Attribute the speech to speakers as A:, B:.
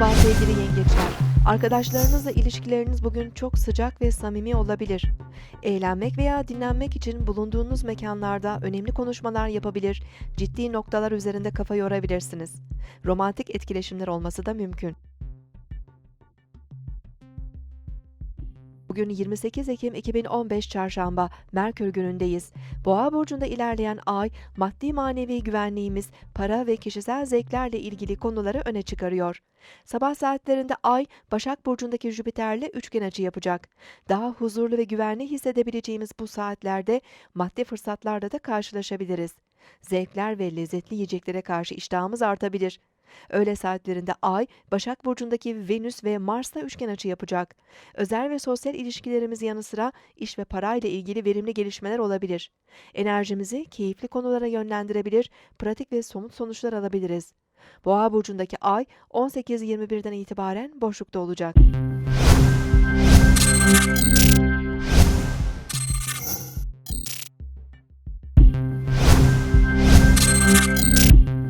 A: Sevgili yengeçler, arkadaşlarınızla ilişkileriniz bugün çok sıcak ve samimi olabilir. Eğlenmek veya dinlenmek için bulunduğunuz mekanlarda önemli konuşmalar yapabilir, ciddi noktalar üzerinde kafa yorabilirsiniz. Romantik etkileşimler olması da mümkün. Bugün 28 Ekim 2015 Çarşamba, Merkür günündeyiz. Boğa burcunda ilerleyen ay, maddi manevi güvenliğimiz, para ve kişisel zevklerle ilgili konuları öne çıkarıyor. Sabah saatlerinde ay, Başak burcundaki Jüpiter'le üçgen açı yapacak. Daha huzurlu ve güvenli hissedebileceğimiz bu saatlerde maddi fırsatlarla da karşılaşabiliriz. Zevkler ve lezzetli yiyeceklere karşı iştahımız artabilir. Öğle saatlerinde Ay, Başak Burcu'ndaki Venüs ve Mars'la üçgen açı yapacak. Özel ve sosyal ilişkilerimiz yanı sıra iş ve parayla ilgili verimli gelişmeler olabilir. Enerjimizi keyifli konulara yönlendirebilir, pratik ve somut sonuçlar alabiliriz. Boğa Burcu'ndaki Ay 18.21'den itibaren boşlukta olacak.